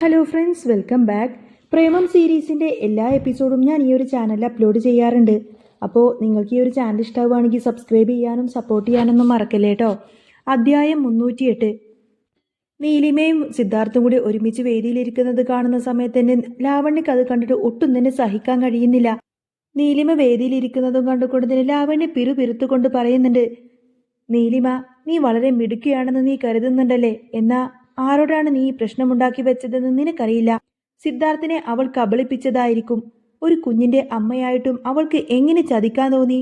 Hello friends welcome back Premam സീരീസിന്റെ എല്ലാ എപ്പിസോഡും ഞാൻ ഈ ഒരു ചാനലിൽ അപ്ലോഡ് ചെയ്യാറുണ്ട്. അപ്പോൾ നിങ്ങൾക്ക് ഈ ഒരു ചാനൽ ഇഷ്ടമാവുകയാണെങ്കിൽ സബ്സ്ക്രൈബ് ചെയ്യാനും സപ്പോർട്ട് ചെയ്യാനൊന്നും മറക്കല്ലേ കേട്ടോ അധ്യായം മുന്നൂറ്റിയെട്ട്. നീലിമയും സിദ്ധാർത്ഥും കൂടി ഒരുമിച്ച് വേദിയിലിരിക്കുന്നത് കാണുന്ന സമയത്ത് തന്നെ ലാവണ്യക്ക് അത് കണ്ടിട്ട് ഒട്ടും തന്നെ സഹിക്കാൻ കഴിയുന്നില്ല. നീലിമ വേദിയിലിരിക്കുന്നതും കണ്ടുകൊണ്ട് തന്നെ ലാവണ്യ പിറുപിറുത്തുകൊണ്ട് പറയുന്നുണ്ട് നീലിമ നീ വളരെ മിടുക്കിയാണെന്ന് നീ കരുതുന്നുണ്ടല്ലേ? എന്നാ ആരോടാണ് നീ ഈ പ്രശ്നമുണ്ടാക്കി വെച്ചതെന്ന് നിനക്കറിയില്ല? സിദ്ധാർത്ഥിനെ അവൾ കബളിപ്പിച്ചതായിരിക്കും. ഒരു കുഞ്ഞിന്റെ അമ്മയായിട്ടും അവൾക്ക് എങ്ങനെ ചതിക്കാൻ തോന്നി?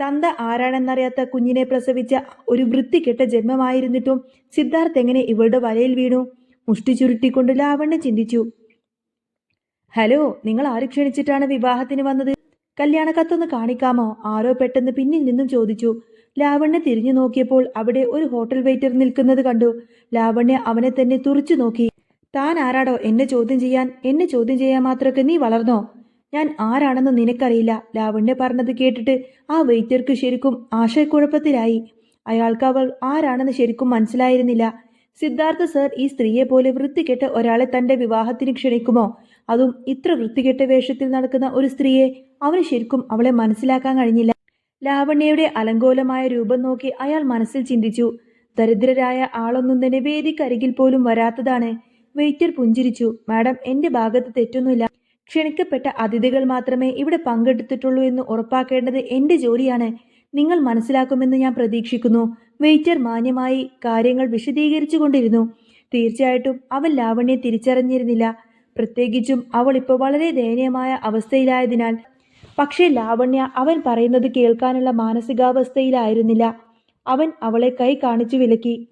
തന്ത ആരാണെന്നറിയാത്ത കുഞ്ഞിനെ പ്രസവിച്ച ഒരു വൃത്തികെട്ട ജന്മമായിരുന്നിട്ടും സിദ്ധാർത്ഥ് എങ്ങനെ ഇവളുടെ വലയിൽ വീണു? മുഷ്ടി ചുരുട്ടിക്കൊണ്ട് ലാവണ്യ ചിന്തിച്ചു. ഹലോ നിങ്ങൾ ആര് ക്ഷണിച്ചിട്ടാണ് വിവാഹത്തിന് വന്നത്? കല്യാണ കത്തൊന്ന് കാണിക്കാമോ? ആരോ പെട്ടെന്ന് പിന്നിൽ നിന്നും ചോദിച്ചു. ലാവണ്യ തിരിഞ്ഞു നോക്കിയപ്പോൾ അവിടെ ഒരു ഹോട്ടൽ വെയിറ്റർ നിൽക്കുന്നത് കണ്ടു. ലാവണ്യ അവനെ തന്നെ തുറച്ചു നോക്കി. താൻ ആരാടോ? എന്നെ ചോദ്യം ചെയ്യാൻ എന്നെ ചോദ്യം ചെയ്യാൻ മാത്രമൊക്കെ നീ വളർന്നോ? ഞാൻ ആരാണെന്ന് നിനക്കറിയില്ല ലാവണ്യ പറഞ്ഞത് കേട്ടിട്ട് ആ വെയിറ്റർക്ക് ശരിക്കും ആശയക്കുഴപ്പത്തിലായി. അയാൾക്ക് അവൾ ആരാണെന്ന് ശരിക്കും മനസ്സിലായിരുന്നില്ല. സിദ്ധാർത്ഥ സർ ഈ സ്ത്രീയെ പോലെ വൃത്തികെട്ട ഒരാളെ തന്റെ വിവാഹത്തിന് ക്ഷണിക്കുമോ? അതും ഇത്ര വൃത്തികെട്ട വേഷത്തിൽ നടക്കുന്ന ഒരു സ്ത്രീയെ അവന് ശരിക്കും അവളെ മനസ്സിലാക്കാൻ കഴിഞ്ഞില്ല. ലാവണ്യയുടെ അലങ്കോലമായ രൂപം നോക്കി അയാൾ മനസ്സിൽ ചിന്തിച്ചു. ദരിദ്രരായ ആളൊന്നും തന്നെ വേദിക്കരികിൽ പോലും വരാത്തതാണ്. വെയിറ്റർ പുഞ്ചിരിച്ചു. മാഡം എന്റെ ഭാഗത്ത് തെറ്റൊന്നുമില്ല. ക്ഷണിക്കപ്പെട്ട അതിഥികൾ മാത്രമേ ഇവിടെ പങ്കെടുത്തിട്ടുള്ളൂ എന്ന് ഉറപ്പാക്കേണ്ടത് എന്റെ ജോലിയാണ്. നിങ്ങൾ മനസ്സിലാക്കുമെന്ന് ഞാൻ പ്രതീക്ഷിക്കുന്നു. വെയിറ്റർ മാന്യമായി കാര്യങ്ങൾ വിശദീകരിച്ചു കൊണ്ടിരുന്നു. തീർച്ചയായിട്ടും അവൻ ലാവണ്യെ തിരിച്ചറിഞ്ഞിരുന്നില്ല. പ്രത്യേകിച്ചും അവൾ ഇപ്പോൾ വളരെ ദയനീയമായ അവസ്ഥയിലായതിനാൽ പക്ഷേ ലാവണ്യ അവൻ പറയുന്നത് കേൾക്കാനുള്ള മാനസികാവസ്ഥയിലായിരുന്നില്ല. അവൻ അവളെ കൈ കാണിച്ചു വിലക്കി.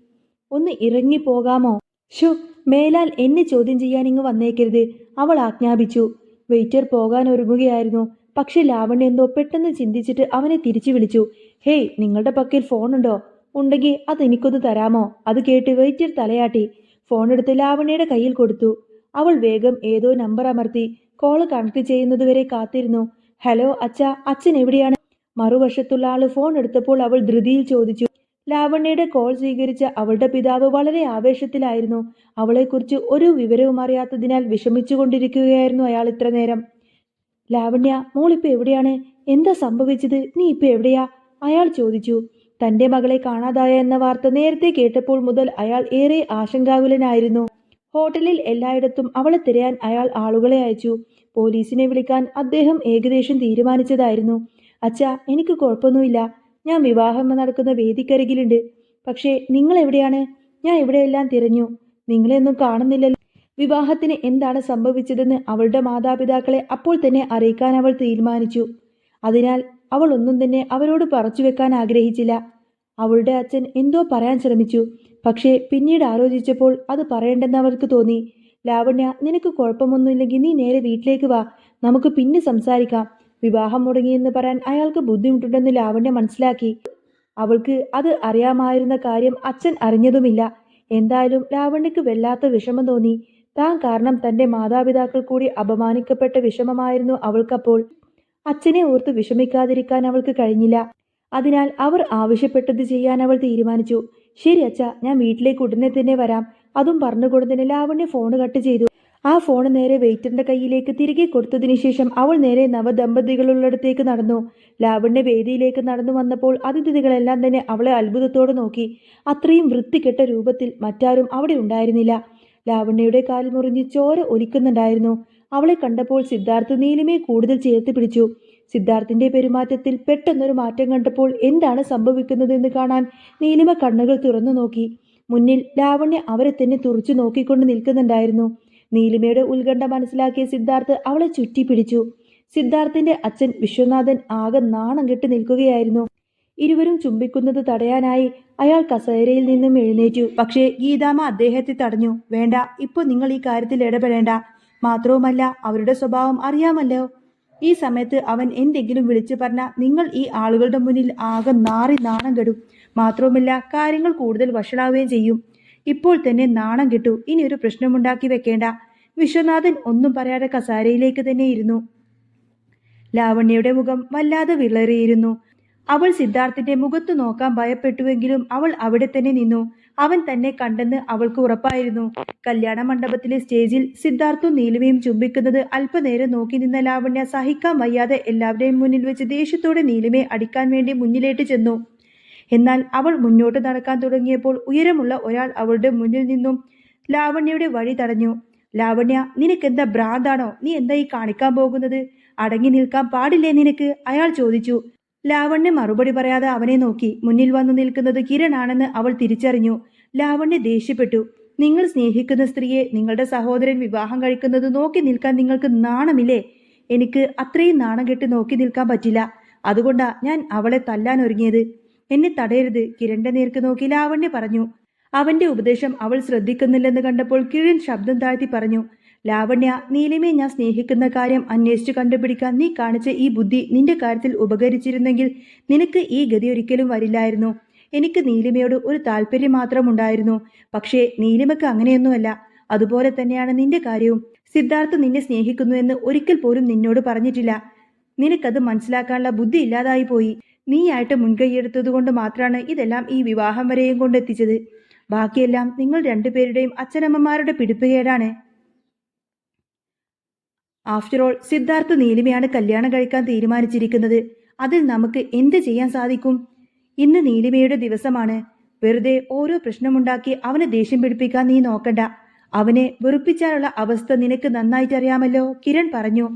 ഒന്ന് ഇറങ്ങിപ്പോകാമോ ഷു മേലാൽ എന്നെ ചോദ്യം ചെയ്യാൻ ഇങ്ങ് വന്നേക്കരുത് അവൾ ആജ്ഞാപിച്ചു. വെയിറ്റർ പോകാൻ ഒരുങ്ങുകയായിരുന്നു. പക്ഷെ ലാവണ്യ എന്തോ പെട്ടെന്ന് ചിന്തിച്ചിട്ട് അവനെ തിരിച്ചു വിളിച്ചു. ഹേയ് നിങ്ങളുടെ പക്കൽ ഫോണുണ്ടോ? ഉണ്ടെങ്കിൽ അത് എനിക്കൊന്ന് തരാമോ? അത് കേട്ട് വെയിറ്റർ തലയാട്ടി. ഫോൺ എടുത്ത് ലാവണ്യയുടെ കയ്യിൽ കൊടുത്തു. അവൾ വേഗം ഏതോ നമ്പർ അമർത്തി. കോൾ കണക്ട് ചെയ്യുന്നതുവരെ കാത്തിരുന്നു. ഹലോ അച്ഛ അച്ഛൻ എവിടെയാണ്? മറുവശത്തുള്ള ആൾ ഫോൺ എടുത്തപ്പോൾ അവൾ ധൃതിയിൽ ചോദിച്ചു. ലാവണ്യയുടെ കോൾ സ്വീകരിച്ച അവളുടെ പിതാവ് വളരെ ആവേശത്തിലായിരുന്നു. അവളെക്കുറിച്ച് ഒരു വിവരവും അറിയാത്തതിനാൽ വിഷമിച്ചുകൊണ്ടിരിക്കുകയായിരുന്നു അയാൾ ഇത്ര നേരം. ലാവണ്യ മോളിപ്പോ എവിടെയാണ്? എന്താ സംഭവിച്ചത്? നീ ഇപ്പൊ എവിടെയാ? അയാൾ ചോദിച്ചു. തന്റെ മകളെ കാണാതായ എന്ന വാർത്ത നേരത്തെ കേട്ടപ്പോൾ മുതൽ അയാൾ ഏറെ ആശങ്കാകുലനായിരുന്നു. ഹോട്ടലിൽ എല്ലായിടത്തും അവളെ തിരയാൻ അയാൾ ആളുകളെ അയച്ചു. പോലീസിനെ വിളിക്കാൻ അദ്ദേഹം ഏകദേശം തീരുമാനിച്ചതായിരുന്നു. അച്ഛാ എനിക്ക് കുഴപ്പമൊന്നുമില്ല. ഞാൻ വിവാഹം നടക്കുന്ന വേദിക്കരികിലുണ്ട്. പക്ഷേ നിങ്ങൾ എവിടെയാണ്? ഞാൻ ഇവിടെയെല്ലാം തിരഞ്ഞു. നിങ്ങളെയൊന്നും കാണുന്നില്ലല്ലോ. വിവാഹത്തിന് എന്താണ് സംഭവിച്ചതെന്ന് അവളുടെ മാതാപിതാക്കളെ അപ്പോൾ തന്നെ അറിയിക്കാൻ അവൾ തീരുമാനിച്ചു. അതിനാൽ അവൾ ഒന്നും തന്നെ അവരോട് പറച്ചു വെക്കാൻ ആഗ്രഹിച്ചില്ല. അവളുടെ അച്ഛൻ എന്തോ പറയാൻ ശ്രമിച്ചു. പക്ഷേ പിന്നീട് ആലോചിച്ചപ്പോൾ അത് പറയേണ്ടെന്ന് അവർക്ക് തോന്നി. ലാവണ്യ നിനക്ക് കുഴപ്പമൊന്നുമില്ലെങ്കിൽ നീ നേരെ വീട്ടിലേക്ക് വാ. നമുക്ക് പിന്നെ സംസാരിക്കാം. വിവാഹം മുടങ്ങിയെന്ന് പറയാൻ അയാൾക്ക് ബുദ്ധിമുട്ടുണ്ടെന്ന് ലാവണ്യ മനസ്സിലാക്കി. അവൾക്ക് അത് അറിയാമായിരുന്ന കാര്യം അച്ഛൻ അറിഞ്ഞതുമില്ല. എന്തായാലും ലാവണ്യക്ക് വല്ലാത്ത വിഷമം തോന്നി. താൻ കാരണം തന്റെ മാതാപിതാക്കൾ കൂടി അപമാനിക്കപ്പെട്ട വിഷമമായിരുന്നു അവൾക്കപ്പോൾ. അച്ഛനെ ഓർത്ത് വിഷമിക്കാതിരിക്കാൻ അവൾക്ക് കഴിഞ്ഞില്ല. അതിനാൽ അവർ ആവശ്യപ്പെട്ടത് ചെയ്യാൻ അവൾ തീരുമാനിച്ചു. ശരി അച്ഛ ഞാൻ വീട്ടിലേക്ക് ഉടനെ തന്നെ വരാം. അതും പറഞ്ഞുകൊടുത്തിന് ലാവണ്യ ഫോൺ കട്ട് ചെയ്തു. ആ ഫോൺ നേരെ വെയിറ്ററിന്റെ കയ്യിലേക്ക് തിരികെ കൊടുത്തതിനു ശേഷം അവൾ നേരെ നവദമ്പതികളുള്ളിടത്തേക്ക് നടന്നു. ലാവണ്യ വേദിയിലേക്ക് നടന്നു വന്നപ്പോൾ അതിഥികളെല്ലാം തന്നെ അവളെ അത്ഭുതത്തോടെ നോക്കി. അത്രയും വൃത്തികെട്ട രൂപത്തിൽ മറ്റാരും അവിടെ ഉണ്ടായിരുന്നില്ല. ലാവണ്യയുടെ കാൽ മുറിഞ്ഞ് ചോര ഒലിക്കുന്നുണ്ടായിരുന്നു. അവളെ കണ്ടപ്പോൾ സിദ്ധാർത്ഥ് നീലിമയെ കൂടുതൽ ചേർത്ത് പിടിച്ചു. സിദ്ധാർത്ഥിന്റെ പെരുമാറ്റത്തിൽ പെട്ടെന്നൊരു മാറ്റം കണ്ടപ്പോൾ എന്താണ് സംഭവിക്കുന്നതെന്ന് കാണാൻ നീലിമ കണ്ണുകൾ തുറന്നു നോക്കി. മുന്നിൽ ലാവണ്യ അവരെ തന്നെ തുറച്ചു നോക്കിക്കൊണ്ട് നിൽക്കുന്നുണ്ടായിരുന്നു. നീലിമയുടെ ഉത്കണ്ഠ മനസ്സിലാക്കിയ സിദ്ധാർത്ഥ് അവളെ ചുറ്റി പിടിച്ചു. സിദ്ധാർത്ഥിന്റെ അച്ഛൻ വിശ്വനാഥൻ ആകെ നാണം കെട്ടി നിൽക്കുകയായിരുന്നു. ഇരുവരും ചുംബിക്കുന്നത് തടയാനായി അയാൾ കസേരയിൽ നിന്നും എഴുന്നേറ്റു. പക്ഷേ ഗീതാമ അദ്ദേഹത്തെ തടഞ്ഞു. വേണ്ട ഇപ്പോൾ നിങ്ങൾ ഈ കാര്യത്തിൽ ഇടപെടേണ്ട. മാത്രവുമല്ല അവരുടെ സ്വഭാവം അറിയാമല്ലോ. ഈ സമയത്ത് അവൻ എന്തെങ്കിലും വിളിച്ചു പറഞ്ഞാൽ നിങ്ങൾ ഈ ആളുകളുടെ മുന്നിൽ ആകെ നാറി നാണം കെടും. മാത്രവുമല്ല കാര്യങ്ങൾ കൂടുതൽ വഷളാവുകയും ചെയ്യും. ഇപ്പോൾ തന്നെ നാണം കിട്ടു. ഇനി ഒരു പ്രശ്നമുണ്ടാക്കി വെക്കേണ്ട. വിശ്വനാഥൻ ഒന്നും പറയാതെ കസാരയിലേക്ക് തന്നെ ഇരുന്നു. ലാവണ്യയുടെ മുഖം വല്ലാതെ വിളറിയിരുന്നു. അവൾ സിദ്ധാർത്ഥിന്റെ മുഖത്ത് നോക്കാൻ ഭയപ്പെട്ടുവെങ്കിലും അവൾ അവിടെ തന്നെ നിന്നു. അവൻ തന്നെ കണ്ടെന്ന് അവൾക്ക് ഉറപ്പായിരുന്നു. കല്യാണ മണ്ഡപത്തിലെ സ്റ്റേജിൽ സിദ്ധാർത്ഥും നീലുവയും ചുംബിക്കുന്നത് അല്പനേരം നോക്കി നിന്ന ലാവണ്യ സഹിക്കാൻ വയ്യാതെ എല്ലാവരുടെയും മുന്നിൽ വെച്ച് ദേഷ്യത്തോടെ നീലിമയെ അടിക്കാൻ വേണ്ടി മുന്നിലേട്ട് ചെന്നു. എന്നാൽ അവൾ മുന്നോട്ട് നടക്കാൻ തുടങ്ങിയപ്പോൾ ഉയരമുള്ള ഒരാൾ അവളുടെ മുന്നിൽ നിന്നും ലാവണ്യയുടെ വഴി തടഞ്ഞു. ലാവണ്യ നിനക്കെന്താ ഭ്രാന്താണോ? നീ എന്താ ഈ കാണിക്കാൻ പോകുന്നത്? അടങ്ങി നിൽക്കാൻ പാടില്ലേ നിനക്ക്? അയാൾ ചോദിച്ചു. ലാവണ്യ മറുപടി പറയാതെ അവനെ നോക്കി. മുന്നിൽ വന്നു നിൽക്കുന്നത് കിരണാണെന്ന് അവൾ തിരിച്ചറിഞ്ഞു. ലാവണ്യ ദേഷ്യപ്പെട്ടു. നിങ്ങൾ സ്നേഹിക്കുന്ന സ്ത്രീയെ നിങ്ങളുടെ സഹോദരൻ വിവാഹം കഴിക്കുന്നത് നോക്കി നിൽക്കാൻ നിങ്ങൾക്ക് നാണമില്ലേ? എനിക്ക് അത്രയും നാണം കെട്ട് നോക്കി നിൽക്കാൻ പറ്റില്ല. അതുകൊണ്ടാ ഞാൻ അവളെ തല്ലാൻ ഒരുങ്ങിയത് എന്നെ തടയരുത്. കിരണിന്റെ നേർക്ക് നോക്കി ലാവണ്യ പറഞ്ഞു. അവന്റെ ഉപദേശം അവൾ ശ്രദ്ധിക്കുന്നില്ലെന്ന് കണ്ടപ്പോൾ കിരൺ ശബ്ദം താഴ്ത്തി പറഞ്ഞു. ലാവണ്യ നീലിമയെ ഞാൻ സ്നേഹിക്കുന്ന കാര്യം അന്വേഷിച്ചു കണ്ടുപിടിക്കാൻ നീ കാണിച്ച ഈ ബുദ്ധി നിന്റെ കാര്യത്തിൽ ഉപകരിച്ചിരുന്നെങ്കിൽ നിനക്ക് ഈ ഗതി ഒരിക്കലും വരില്ലായിരുന്നു. എനിക്ക് നീലിമയോട് ഒരു താല്പര്യം മാത്രമുണ്ടായിരുന്നു പക്ഷേ നീലിമക്ക് അങ്ങനെയൊന്നുമല്ല. അതുപോലെ തന്നെയാണ് നിന്റെ കാര്യവും. സിദ്ധാർത്ഥ് നിന്നെ സ്നേഹിക്കുന്നു എന്ന് ഒരിക്കൽ പോലും നിന്നോട് പറഞ്ഞിട്ടില്ല. നിനക്കത് മനസ്സിലാക്കാനുള്ള ബുദ്ധി ഇല്ലാതായി പോയി. നീയായിട്ട് മുൻകൈയ്യെടുത്തത് കൊണ്ട് മാത്രമാണ് ഇതെല്ലാം ഈ വിവാഹം വരെയും കൊണ്ടെത്തിച്ചത്. ബാക്കിയെല്ലാം നിങ്ങൾ രണ്ടുപേരുടെയും അച്ഛനമ്മമാരുടെ പിടിപ്പുകേടാണ് ആഫ്റ്റർ ഓൾ സിദ്ധാർത്ഥ് നീലിമയാണ് കല്യാണം കഴിക്കാൻ തീരുമാനിച്ചിരിക്കുന്നത്. അതിൽ നമുക്ക് എന്ത് ചെയ്യാൻ സാധിക്കും? ഇന്ന് നീലിമയുടെ ദിവസമാണ്. വെറുതെ ഓരോ പ്രശ്നമുണ്ടാക്കി അവനെ ദേഷ്യം പിടിപ്പിക്കാൻ നീ നോക്കണ്ട. അവനെ വെറുപ്പിച്ചാലുള്ള അവസ്ഥ നിനക്ക് നന്നായിട്ടറിയാമല്ലോ കിരൺ പറഞ്ഞു.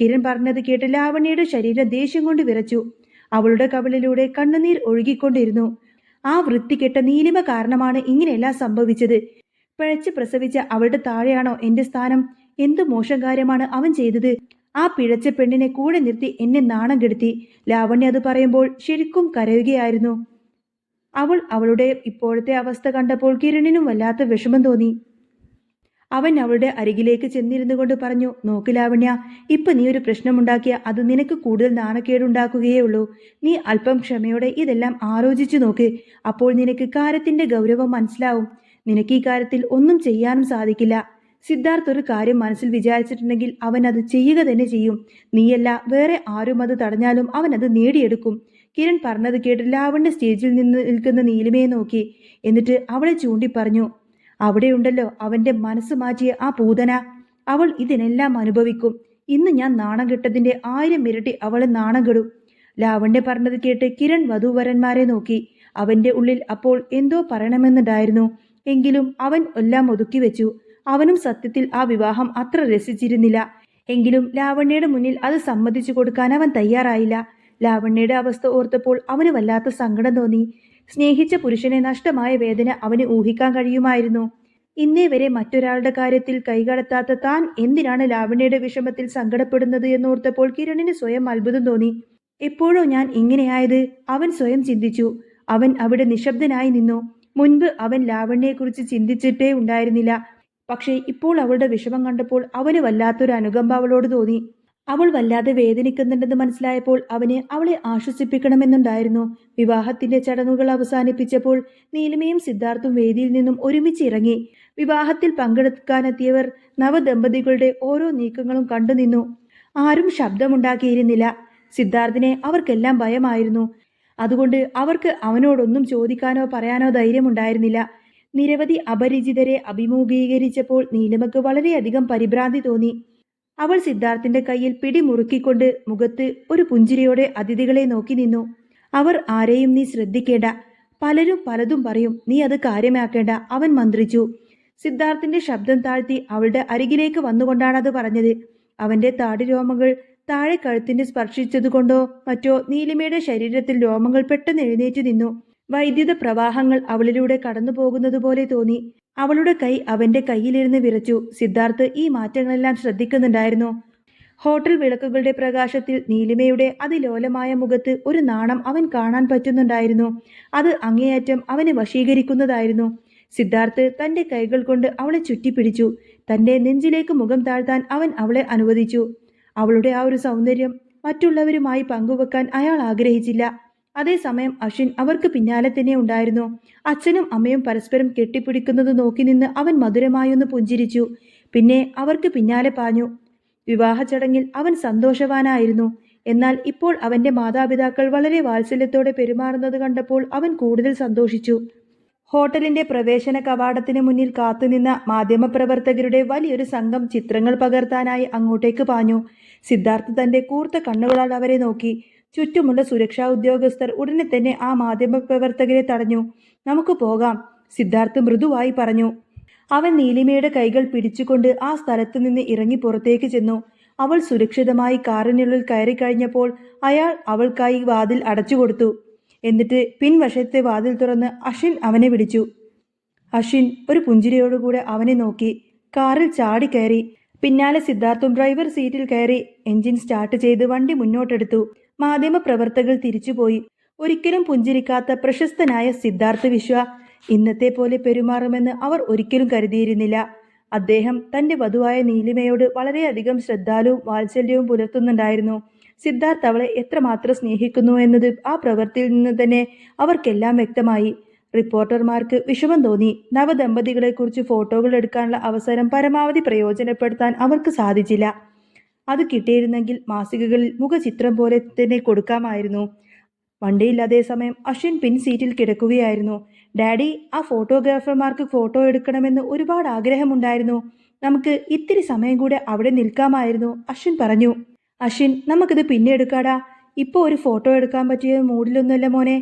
കിരൺ പറഞ്ഞത് കേട്ട് ലാവണ്യയുടെ ശരീരം ദേഷ്യം കൊണ്ട് വിറച്ചു. അവളുടെ കവിളിലൂടെ കണ്ണുനീർ ഒഴുകിക്കൊണ്ടിരുന്നു. ആ വൃത്തികെട്ട നീലിമ കാരണമാണ് ഇങ്ങനെയെല്ലാം സംഭവിച്ചത്. പിഴച്ച് പ്രസവിച്ച അവളുടെ താഴെയാണോ എന്റെ സ്ഥാനം? എന്തു മോശം കാര്യമാണ് അവൻ ചെയ്തത്? ആ പിഴച്ച പെണ്ണിനെ കൂടെ നിർത്തി എന്നെ നാണം കെടുത്തി. ലാവണ്യ അത് പറയുമ്പോൾ ശരിക്കും കരയുകയായിരുന്നു. അവൾ അവളുടെ ഇപ്പോഴത്തെ അവസ്ഥ കണ്ടപ്പോൾ കിരണിനും വല്ലാത്ത വിഷമം തോന്നി. അവൻ അവളുടെ അരികിലേക്ക് ചെന്നിരുന്നു കൊണ്ട് പറഞ്ഞു നോക്ക് ലാവണ്യ ഇപ്പൊ നീ ഒരു പ്രശ്നമുണ്ടാക്കിയ അത് നിനക്ക് കൂടുതൽ നാണക്കേടുണ്ടാക്കുകയേ ഉള്ളൂ നീ അല്പം ക്ഷമയോടെ ഇതെല്ലാം ആലോചിച്ചു നോക്ക്. അപ്പോൾ നിനക്ക് കാര്യത്തിന്റെ ഗൗരവം മനസ്സിലാവും. നിനക്ക് ഈ കാര്യത്തിൽ ഒന്നും ചെയ്യാനും സാധിക്കില്ല. സിദ്ധാർത്ഥ് ഒരു കാര്യം മനസ്സിൽ വിചാരിച്ചിട്ടുണ്ടെങ്കിൽ അവൻ അത് ചെയ്യുക തന്നെ ചെയ്യും. നീയല്ല വേറെ ആരും അത് തടഞ്ഞാലും അവൻ അത് നേടിയെടുക്കും. കിരൺ പറഞ്ഞത് കേട്ട് ലാവണ്യ സ്റ്റേജിൽ നിന്ന് നിൽക്കുന്ന നീലിമയെ നോക്കി. എന്നിട്ട് അവളെ ചൂണ്ടി പറഞ്ഞു അവിടെയുണ്ടല്ലോ അവന്റെ മനസ്സ് മാറ്റിയ ആ പൂതന. അവൾ ഇതിനെല്ലാം അനുഭവിക്കും. ഇന്ന് ഞാൻ നാണം കെട്ടതിന്റെ ആയിരം ഇരട്ടി അവളെ നാണം കെടും. ലാവണ്യ പറഞ്ഞത് കേട്ട് കിരൺ വധൂവരന്മാരെ നോക്കി. അവന്റെ ഉള്ളിൽ അപ്പോൾ എന്തോ പറയണമെന്നുണ്ടായിരുന്നു. എങ്കിലും അവൻ എല്ലാം ഒതുക്കി വെച്ചു. അവനും സത്യത്തിൽ ആ വിവാഹം അത്ര രസിച്ചിരുന്നില്ല. എങ്കിലും ലാവണ്യയുടെ മുന്നിൽ അത് സമ്മതിച്ചു കൊടുക്കാൻ അവൻ തയ്യാറായില്ല. ലാവണ്യയുടെ അവസ്ഥ ഓർത്തപ്പോൾ അവന് വല്ലാത്ത സങ്കടം തോന്നി. സ്നേഹിച്ച പുരുഷനെ നഷ്ടമായ വേദന അവന് ഊഹിക്കാൻ കഴിയുമായിരുന്നു. ഇന്നേ വരെ മറ്റൊരാളുടെ കാര്യത്തിൽ കൈകടത്താത്ത താൻ എന്തിനാണ് ലാവണ്യയുടെ വിഷമത്തിൽ സങ്കടപ്പെടുന്നത് എന്നോർത്തപ്പോൾ കിരണിന് സ്വയം അത്ഭുതം തോന്നി. എപ്പോഴോ ഞാൻ ഇങ്ങനെയായത് അവൻ സ്വയം ചിന്തിച്ചു. അവൻ അവിടെ നിശബ്ദനായി നിന്നു. മുൻപ് അവൻ ലാവണ്യയെക്കുറിച്ച് ചിന്തിച്ചിട്ടേ ഉണ്ടായിരുന്നില്ല. പക്ഷേ ഇപ്പോൾ അവളുടെ വിഷമം കണ്ടപ്പോൾ അവന് വല്ലാത്തൊരു അനുകമ്പ അവളോട് തോന്നി. അവൾ വല്ലാതെ വേദനിക്കുന്നുണ്ടെന്ന് മനസ്സിലായപ്പോൾ അവന് അവളെ ആശ്വസിപ്പിക്കണമെന്നുണ്ടായിരുന്നു. വിവാഹത്തിന്റെ ചടങ്ങുകൾ അവസാനിപ്പിച്ചപ്പോൾ നീലിമയും സിദ്ധാർത്ഥും വേദിയിൽ നിന്നും ഒരുമിച്ച് ഇറങ്ങി. വിവാഹത്തിൽ പങ്കെടുക്കാനെത്തിയവർ നവദമ്പതികളുടെ ഓരോ നീക്കങ്ങളും കണ്ടുനിന്നു ആരും ശബ്ദമുണ്ടാക്കിയിരുന്നില്ല. സിദ്ധാർത്ഥിനെ അവർക്കെല്ലാം ഭയമായിരുന്നു. അതുകൊണ്ട് അവർക്ക് അവനോടൊന്നും ചോദിക്കാനോ പറയാനോ ധൈര്യമുണ്ടായിരുന്നില്ല. നിരവധി അപരിചിതരെ അഭിമുഖീകരിച്ചപ്പോൾ നീലിമക്ക് വളരെയധികം പരിഭ്രാന്തി തോന്നി. അവൾ സിദ്ധാർത്ഥിന്റെ കയ്യിൽ പിടിമുറുക്കിക്കൊണ്ട് മുഖത്ത് ഒരു പുഞ്ചിരിയോടെ അതിഥികളെ നോക്കി നിന്നു. അവർ ആരെയും നീ ശ്രദ്ധിക്കേണ്ട. പലരും പലതും പറയും നീ അത് കാര്യമാക്കേണ്ട അവൻ മന്ത്രിച്ചു. സിദ്ധാർത്ഥിന്റെ ശബ്ദം താഴ്ത്തി അവളുടെ അരികിലേക്ക് വന്നുകൊണ്ടാണ് അത് പറഞ്ഞത്. അവന്റെ താടി രോമങ്ങൾ താഴെ കഴുത്തിന് സ്പർശിച്ചതുകൊണ്ടോ മറ്റോ നീലിമയുടെ ശരീരത്തിൽ രോമങ്ങൾ പെട്ടെന്ന് എഴുന്നേറ്റ് നിന്നു. വൈദ്യുത പ്രവാഹങ്ങൾ അവളിലൂടെ കടന്നു പോകുന്നത് പോലെ തോന്നി. അവളുടെ കൈ അവന്റെ കയ്യിലിരുന്ന് വിറച്ചു. സിദ്ധാർത്ഥ് ഈ മാറ്റങ്ങളെല്ലാം ശ്രദ്ധിക്കുന്നുണ്ടായിരുന്നു. ഹോട്ടൽ വിളക്കുകളുടെ പ്രകാശത്തിൽ നീലിമയുടെ അതിലോലമായ മുഖത്ത് ഒരു നാണം അവൻ കാണാൻ പറ്റുന്നുണ്ടായിരുന്നു. അത് അങ്ങേയറ്റം അവനെ വശീകരിക്കുന്നതായിരുന്നു. സിദ്ധാർത്ഥ് തന്റെ കൈകൾ കൊണ്ട് അവളെ ചുറ്റിപ്പിടിച്ചു. തന്റെ നെഞ്ചിലേക്ക് മുഖം താഴ്ത്താൻ അവൻ അവളെ അനുവദിച്ചു. അവളുടെ ആ ഒരു സൗന്ദര്യം മറ്റുള്ളവരുമായി പങ്കുവെക്കാൻ അയാൾ ആഗ്രഹിച്ചില്ല. അതേസമയം അശ്വിൻ അവർക്ക് പിന്നാലെ തന്നെ ഉണ്ടായിരുന്നു. അച്ഛനും അമ്മയും പരസ്പരം കെട്ടിപ്പിടിക്കുന്നത് നോക്കി നിന്ന് അവൻ മധുരമായൊന്ന് പുഞ്ചിരിച്ചു. പിന്നെ അവർക്ക് പിന്നാലെ പാഞ്ഞു. വിവാഹ ചടങ്ങിൽ അവൻ സന്തോഷവാനായിരുന്നു. എന്നാൽ ഇപ്പോൾ അവന്റെ മാതാപിതാക്കൾ വളരെ വാത്സല്യത്തോടെ പെരുമാറുന്നത് കണ്ടപ്പോൾ അവൻ കൂടുതൽ സന്തോഷിച്ചു. ഹോട്ടലിന്റെ പ്രവേശന കവാടത്തിന് മുന്നിൽ കാത്തുനിന്ന മാധ്യമപ്രവർത്തകരുടെ വലിയൊരു സംഘം ചിത്രങ്ങൾ പകർത്താനായി അങ്ങോട്ടേക്ക് പാഞ്ഞു. സിദ്ധാർത്ഥ് തന്റെ കൂർത്ത കണ്ണുകളാൽ അവരെ നോക്കി. ചുറ്റുമുള്ള സുരക്ഷാ ഉദ്യോഗസ്ഥർ ഉടനെ തന്നെ ആ മാധ്യമ പ്രവർത്തകരെ തടഞ്ഞു. നമുക്ക് പോകാം സിദ്ധാർത്ഥ് മൃദുവായി പറഞ്ഞു. അവൻ നീലിമയുടെ കൈകൾ പിടിച്ചുകൊണ്ട് ആ സ്ഥലത്തു നിന്ന് ഇറങ്ങി പുറത്തേക്ക് ചെന്നു. അവൾ സുരക്ഷിതമായി കാറിനുള്ളിൽ കയറി കഴിഞ്ഞപ്പോൾ അയാൾ അവൾക്കായി വാതിൽ അടച്ചുകൊടുത്തു എന്നിട്ട് പിൻവശത്തെ വാതിൽ തുറന്ന് അഷിൻ അവനെ വിളിച്ചു. അഷിൻ ഒരു പുഞ്ചിരിയോടുകൂടെ അവനെ നോക്കി. കാറിൽ ചാടി കയറി. പിന്നാലെ സിദ്ധാർത്ഥും ഡ്രൈവർ സീറ്റിൽ കയറി. എഞ്ചിൻ സ്റ്റാർട്ട് ചെയ്ത് വണ്ടി മുന്നോട്ടെടുത്തു. മാധ്യമപ്രവർത്തകർ തിരിച്ചുപോയി. ഒരിക്കലും പുഞ്ചിരിക്കാത്ത പ്രശസ്തനായ സിദ്ധാർത്ഥ വിശ്വ ഇന്നത്തെ പോലെ പെരുമാറുമെന്ന് അവർ ഒരിക്കലും കരുതിയിരുന്നില്ല. അദ്ദേഹം തന്റെ വധുവായ നീലിമയോട് വളരെയധികം ശ്രദ്ധാലുവും വാത്സല്യവും പുലർത്തുന്നുണ്ടായിരുന്നു. സിദ്ധാർത്ഥ അവളെ എത്രമാത്രം സ്നേഹിക്കുന്നു എന്നത് ആ പ്രവൃത്തിയിൽ നിന്ന് തന്നെ അവർക്കെല്ലാം വ്യക്തമായി. റിപ്പോർട്ടർമാർക്ക് വിഷമം തോന്നി. നവദമ്പതികളെക്കുറിച്ച് ഫോട്ടോകൾ എടുക്കാനുള്ള അവസരം പരമാവധി പ്രയോജനപ്പെടുത്താൻ അവർക്ക് സാധിച്ചില്ല. അത് കിട്ടിയിരുന്നെങ്കിൽ മാസികകളിൽ മുഖചിത്രം പോലെ തന്നെ കൊടുക്കാമായിരുന്നു. വണ്ടിയിൽ അതേസമയം അശ്വിൻ പിൻ സീറ്റിൽ കിടക്കുകയായിരുന്നു. ഡാഡി ആ ഫോട്ടോഗ്രാഫർമാർക്ക് ഫോട്ടോ എടുക്കണമെന്ന് ഒരുപാട് ആഗ്രഹമുണ്ടായിരുന്നു. നമുക്ക് ഇത്തിരി സമയം കൂടെ അവിടെ നിൽക്കാമായിരുന്നു അശ്വിൻ പറഞ്ഞു. അശ്വിൻ നമുക്കിത് പിന്നെ എടുക്കാടാ. ഇപ്പോൾ ഒരു ഫോട്ടോ എടുക്കാൻ പറ്റിയ മൂഡിലൊന്നുമല്ല മോനെ.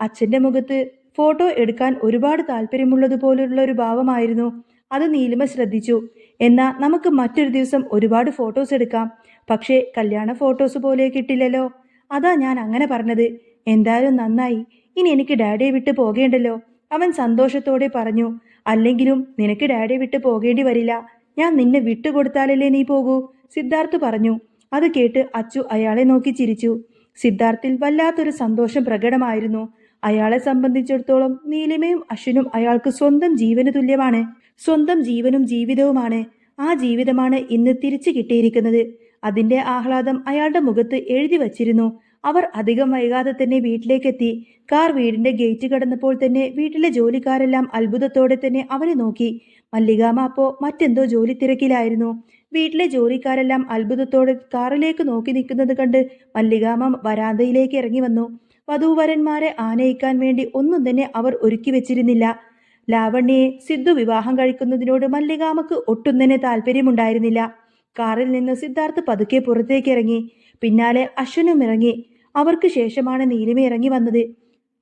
അച്ഛന്റെ മുഖത്ത് ഫോട്ടോ എടുക്കാൻ ഒരുപാട് താല്പര്യമുള്ളതുപോലുള്ള ഒരു ഭാവമായിരുന്നു. അത് നീലിമ ശ്രദ്ധിച്ചു. എന്നാൽ നമുക്ക് മറ്റൊരു ദിവസം ഒരുപാട് ഫോട്ടോസ് എടുക്കാം. പക്ഷേ കല്യാണ ഫോട്ടോസ് പോലെ കിട്ടില്ലല്ലോ. അതാ ഞാൻ അങ്ങനെ പറഞ്ഞത്. എന്തായാലും നന്നായി. ഇനി എനിക്ക് ഡാഡിയെ വിട്ട് പോകേണ്ടല്ലോ. അവൻ സന്തോഷത്തോടെ പറഞ്ഞു. അല്ലെങ്കിലും നിനക്ക് ഡാഡിയെ വിട്ട് പോകേണ്ടി വരില്ല. ഞാൻ നിന്നെ വിട്ടുകൊടുത്താലല്ലേ നീ പോകൂ. സിദ്ധാർത്ഥ് പറഞ്ഞു. അത് കേട്ട് അച്ചു അയാളെ നോക്കി ചിരിച്ചു. സിദ്ധാർത്ഥിൽ വല്ലാത്തൊരു സന്തോഷം പ്രകടമായിരുന്നു. അയാളെ സംബന്ധിച്ചിടത്തോളം നീലിമയും അശ്വിനും അയാൾക്ക് സ്വന്തം ജീവന് തുല്യമാണ്. സ്വന്തം ജീവനും ജീവിതവുമാണ്. ആ ജീവിതമാണ് ഇന്ന് തിരിച്ചു കിട്ടിയിരിക്കുന്നത്. അതിന്റെ ആഹ്ലാദം അയാളുടെ മുഖത്ത് എഴുതി വച്ചിരുന്നു. അവർ അധികം വൈകാതെ തന്നെ വീട്ടിലേക്കെത്തി. കാർ വീടിന്റെ ഗേറ്റ് കടന്നപ്പോൾ തന്നെ വീട്ടിലെ ജോലിക്കാരെല്ലാം അത്ഭുതത്തോടെ തന്നെ അവനെ നോക്കി. മല്ലികാമ അപ്പോ മറ്റെന്തോ ജോലി തിരക്കിലായിരുന്നു. വീട്ടിലെ ജോലിക്കാരെല്ലാം അത്ഭുതത്തോടെ കാറിലേക്ക് നോക്കി നിൽക്കുന്നത് കണ്ട് മല്ലികാമ വരാന്തയിലേക്ക് ഇറങ്ങി വന്നു. വധൂവരന്മാരെ ആനയിക്കാൻ വേണ്ടി ഒന്നും തന്നെ അവർ ഒരുക്കി വെച്ചിരുന്നില്ല. ലാവണ്യയെ സിദ്ധു വിവാഹം കഴിക്കുന്നതിനോട് മല്ലികാമക്ക് ഒട്ടും തന്നെ താല്പര്യമുണ്ടായിരുന്നില്ല. കാറിൽ നിന്ന് സിദ്ധാർത്ഥ് പതുക്കെ പുറത്തേക്ക് ഇറങ്ങി പിന്നാലെ അശ്വനും ഇറങ്ങി. അവർക്ക് ശേഷമാണ് നീലിമ ഇറങ്ങി വന്നത്.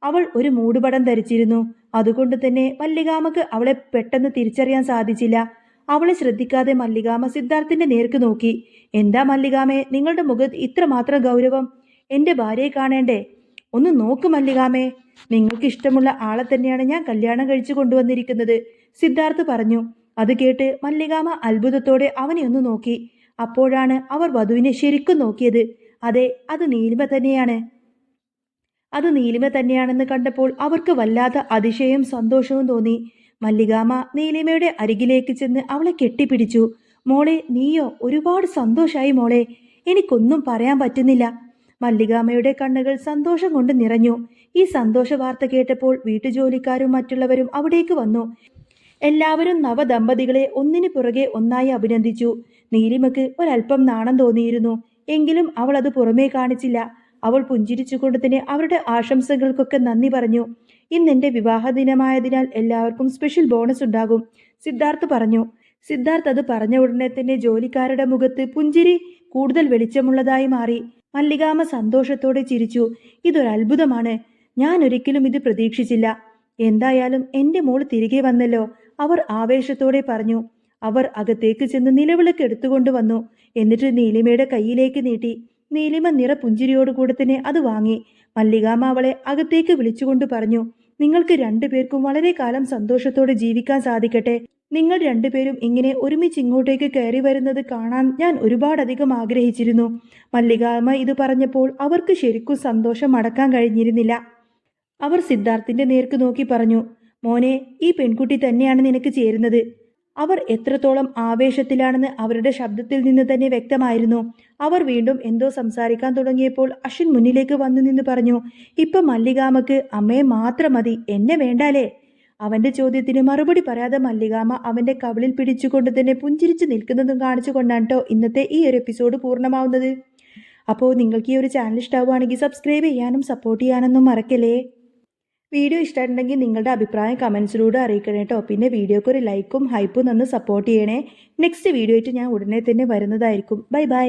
അവൾ ഒരു മൂടുപടം ധരിച്ചിരുന്നു. അതുകൊണ്ട് തന്നെ മല്ലികാമക്ക് അവളെ പെട്ടെന്ന് തിരിച്ചറിയാൻ സാധിച്ചില്ല. അവളെ ശ്രദ്ധിക്കാതെ മല്ലികാമ സിദ്ധാർത്ഥിന്റെ നേർക്ക് നോക്കി. എന്താ മല്ലികാമേ നിങ്ങളുടെ മുഖത്ത് ഇത്രമാത്രം ഗൗരവം? എന്റെ ഭാര്യയെ കാണേണ്ടേ? ഒന്ന് നോക്ക് മല്ലികാമേ. നിങ്ങൾക്ക് ഇഷ്ടമുള്ള ആളെ തന്നെയാണ് ഞാൻ കല്യാണം കഴിച്ചു കൊണ്ടുവന്നിരിക്കുന്നത്. സിദ്ധാർത്ഥ് പറഞ്ഞു അത് കേട്ട് മല്ലികാമ അത്ഭുതത്തോടെ അവനെ ഒന്ന് നോക്കി. അപ്പോഴാണ് അവർ വധുവിനെ ശരിക്കും നോക്കിയത്. അതെ അത് നീലിമ തന്നെയാണ്. അത് നീലിമ തന്നെയാണെന്ന് കണ്ടപ്പോൾ അവർക്ക് വല്ലാത്ത അതിശയവും സന്തോഷവും തോന്നി. മല്ലികാമ നീലിമയുടെ അരികിലേക്ക് ചെന്ന് അവളെ കെട്ടിപ്പിടിച്ചു. മോളെ നീയോ ഒരുപാട് സന്തോഷായി മോളെ. എനിക്കൊന്നും പറയാൻ പറ്റുന്നില്ല. മല്ലികാമയുടെ കണ്ണുകൾ സന്തോഷം കൊണ്ട് നിറഞ്ഞു. ഈ സന്തോഷ വാർത്ത കേട്ടപ്പോൾ വീട്ടുജോലിക്കാരും മറ്റുള്ളവരും അവിടേക്ക് വന്നു. എല്ലാവരും നവദമ്പതികളെ ഒന്നിനു പുറകെ ഒന്നായി അഭിനന്ദിച്ചു. നീലിമക്ക് ഒരല്പം നാണം തോന്നിയിരുന്നു. എങ്കിലും അവൾ അത് പുറമേ കാണിച്ചില്ല. അവൾ പുഞ്ചിരിച്ചുകൊണ്ട് തന്നെ അവരുടെ ആശംസകൾക്കൊക്കെ നന്ദി പറഞ്ഞു. ഇന്ന് എന്റെ വിവാഹ ദിനമായതിനാൽ എല്ലാവർക്കും സ്പെഷ്യൽ ബോണസ് ഉണ്ടാകും. സിദ്ധാർത്ഥ് പറഞ്ഞു. സിദ്ധാർത്ഥ് അത് പറഞ്ഞ ഉടനെ തന്നെ ജോലിക്കാരുടെ മുഖത്ത് പുഞ്ചിരി കൂടുതൽ വെളിച്ചമുള്ളതായി മാറി. മല്ലികാമ സന്തോഷത്തോടെ ചിരിച്ചു. ഇതൊരത്ഭുതമാണ്. ഞാൻ ഒരിക്കലും ഇത് പ്രതീക്ഷിച്ചില്ല. എന്തായാലും എന്റെ മോൾ തിരികെ വന്നല്ലോ അവർ ആവേശത്തോടെ പറഞ്ഞു. അവർ അകത്തേക്ക് ചെന്ന് നിലവിളക്ക് എടുത്തുകൊണ്ട് വന്നു. എന്നിട്ട് നീലിമയുടെ കയ്യിലേക്ക് നീട്ടി. നീലിമ നിറ പുഞ്ചിരിയോടുകൂടെ തന്നെ അത് വാങ്ങി. മല്ലികാമ അവളെ അകത്തേക്ക് വിളിച്ചുകൊണ്ട് പറഞ്ഞു. നിങ്ങൾക്ക് രണ്ടുപേർക്കും വളരെ കാലം സന്തോഷത്തോടെ ജീവിക്കാൻ സാധിക്കട്ടെ. നിങ്ങൾ രണ്ടുപേരും ഇങ്ങനെ ഒരുമിച്ച് ഇങ്ങോട്ടേക്ക് കയറി വരുന്നത് കാണാൻ ഞാൻ ഒരുപാടധികം ആഗ്രഹിച്ചിരുന്നു. മല്ലികാമ്മ ഇത് പറഞ്ഞപ്പോൾ അവർക്ക് ശരിക്കും സന്തോഷം അടക്കാൻ കഴിഞ്ഞിരുന്നില്ല. അവർ സിദ്ധാർത്ഥിന്റെ നേർക്ക് നോക്കി പറഞ്ഞു മോനെ ഈ പെൺകുട്ടി തന്നെയാണ് നിനക്ക് ചേരുന്നത്. അവർ എത്രത്തോളം ആവേശത്തിലാണെന്ന് അവരുടെ ശബ്ദത്തിൽ നിന്ന് തന്നെ വ്യക്തമായിരുന്നു. അവർ വീണ്ടും എന്തോ സംസാരിക്കാൻ തുടങ്ങിയപ്പോൾ അശ്വിൻ മുന്നിലേക്ക് വന്നു നിന്ന് പറഞ്ഞു ഇപ്പൊ മല്ലികാമക്ക് അമ്മയെ മാത്രം മതി എന്നെ വേണ്ടാലേ? അവന്റെ ചോദ്യത്തിന് മറുപടി പറയാതെ മല്ലികാമ അവന്റെ കവിളിൽ പിടിച്ചുകൊണ്ട് തന്നെ പുഞ്ചിരിച്ചു നിൽക്കുന്നതും കാണിച്ചുകൊണ്ടാണ് ഇന്നത്തെ ഈ ഒരു എപ്പിസോഡ് പൂർണമാവുന്നത്. അപ്പോൾ നിങ്ങൾക്ക് ഈ ഒരു ചാനൽ ഇഷ്ടമാവുകയാണെങ്കിൽ സബ്സ്ക്രൈബ് ചെയ്യാനും സപ്പോർട്ട് ചെയ്യാനൊന്നും മറക്കല്ലേ? വീഡിയോ ഇഷ്ടമായിട്ടുണ്ടെങ്കിൽ നിങ്ങളുടെ അഭിപ്രായം കമൻസിലൂടെ അറിയിക്കണം കേട്ടോ പിന്നെ വീഡിയോക്ക് ഒരു ലൈക്കും ഹൈപ്പും തന്ന് സപ്പോർട്ട് ചെയ്യണേ. നെക്സ്റ്റ് വീഡിയോ ആയിട്ട് ഞാൻ ഉടനെ തന്നെ വരുന്നതായിരിക്കും. Bye bye